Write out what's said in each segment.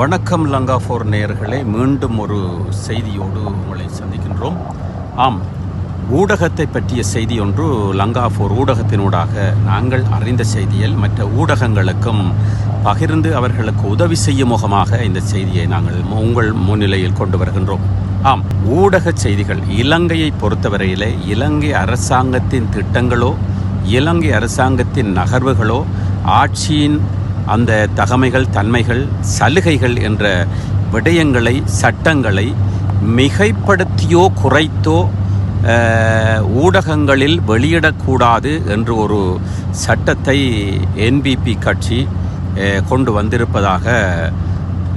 வணக்கம் லங்கா ஃபோர் நேயர்களே. மீண்டும் ஒரு செய்தியோடு உங்களை சந்திக்கின்றோம். ஆம் ஊடகத்தை பற்றிய செய்தி ஒன்று லங்கா ஃபோர் ஊடகத்தினூடாக நாங்கள் அறிந்த செய்தியில் மற்ற ஊடகங்களுக்கும் பகிர்ந்து அவர்களுக்கு உதவி செய்யும் முகமாக இந்த செய்தியை நாங்கள் உங்கள் முன்னிலையில் கொண்டு வருகின்றோம். ஆம் ஊடக செய்திகள் இலங்கையை பொறுத்தவரையிலே இலங்கை அரசாங்கத்தின் திட்டங்களோ இலங்கை அரசாங்கத்தின் நகர்வுகளோ ஆட்சியின் அந்த தகமைகள் தன்மைகள் சலுகைகள் என்ற விடயங்களை சட்டங்களை மிகைப்படுத்தியோ குறைத்தோ ஊடகங்களில் வெளியிடக்கூடாது என்று ஒரு சட்டத்தை என்பிபி கட்சி கொண்டு வந்திருப்பதாக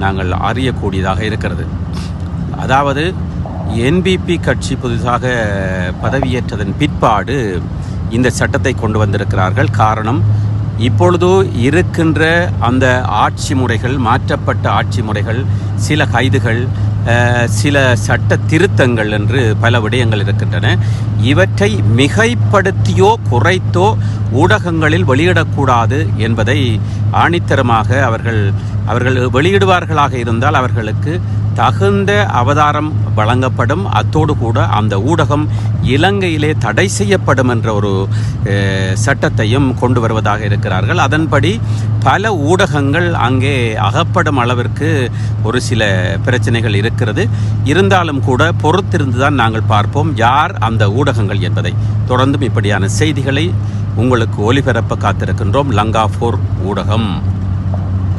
நாங்கள் அறியக்கூடியதாக இருக்கிறது. அதாவது என்பிபி கட்சி புதிதாக பதவியேற்றதன் பிற்பாடு இந்த சட்டத்தை கொண்டு வந்திருக்கிறார்கள். காரணம் இப்பொழுது இருக்கின்ற அந்த ஆட்சி முறைகள் மாற்றப்பட்ட ஆட்சி முறைகள் சில கைதுகள் சில சட்ட திருத்தங்கள் என்று பல விடயங்கள் இருக்கின்றன. இவற்றை மிகைப்படுத்தியோ குறைத்தோ ஊடகங்களில் வெளியிடக்கூடாது என்பதை ஆணித்தரமாக அவர்கள் அவர்கள் வெளியிடுவார்களாக இருந்தால் அவர்களுக்கு தகுந்த அவதாரம் வழங்கப்படும். அத்தோடு கூட அந்த ஊடகம் இலங்கையிலே தடை செய்யப்படும் என்ற ஒரு சட்டத்தையும் கொண்டு வருவதாக இருக்கிறார்கள். அதன்படி பல ஊடகங்கள் அங்கே அகப்படும் அளவிற்கு ஒரு சில பிரச்சனைகள் இருக்கிறது. இருந்தாலும் கூட பொறுத்திருந்து தான் நாங்கள் பார்ப்போம். யார் அந்த ஊடகங்கள் என்பதை. தொடர்ந்தும் இப்படியான செய்திகளை உங்களுக்கு ஒலிபரப்ப காத்திருக்கின்றோம். லங்கா ஃபோர் ஊடகம்.